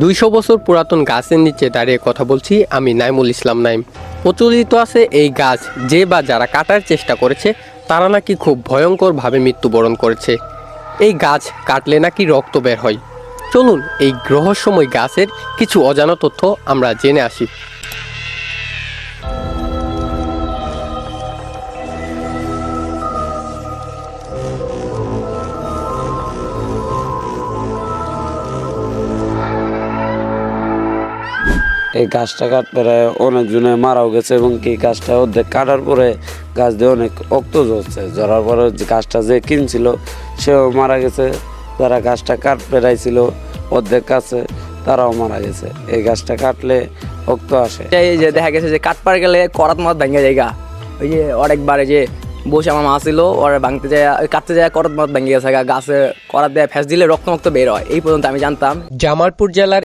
দুইশো বছর পুরাতন গাছের নিচে দাঁড়িয়ে কথা বলছি আমি নাইমুল ইসলাম নাইম। প্রচলিত আছে এই গাছ যে বা যারা কাটার চেষ্টা করেছে, তারা নাকি খুব ভয়ঙ্করভাবে মৃত্যুবরণ করেছে। এই গাছ কাটলে নাকি রক্ত বের হয়। চলুন এই গ্রহসময় গাছের কিছু অজানা তথ্য আমরা জেনে আসি। এই গাছটা কাটতে অনেক অনেকজনে মারাও গেছে এবং কি গাছটা অর্ধেক কাটার পরে গাছ দিয়ে অনেক অক্ত ঝরছে। ঝরার পরে যে গাছটা যে কিনছিল সেও মারা গেছে। যারা গাছটা কাট পেরাইছিল অর্ধেক কাছে তারাও মারা গেছে। এই গাছটা কাটলে রক্ত আসে। এই যে দেখা গেছে যে কাটপার গেলে করাত মত ভেঙে জায়গা। ওই যে অনেকবারে যে বসে আমার মা ছিল ওরা ভাঙতে যায় ওই কাটতে যায় করাত মত ভেঙে গেছে গা। গাছে করাত দেয় ফ্যাস দিলে রক্ত মক্ত বের হয়। এই পর্যন্ত আমি জানতাম। জামালপুর জেলার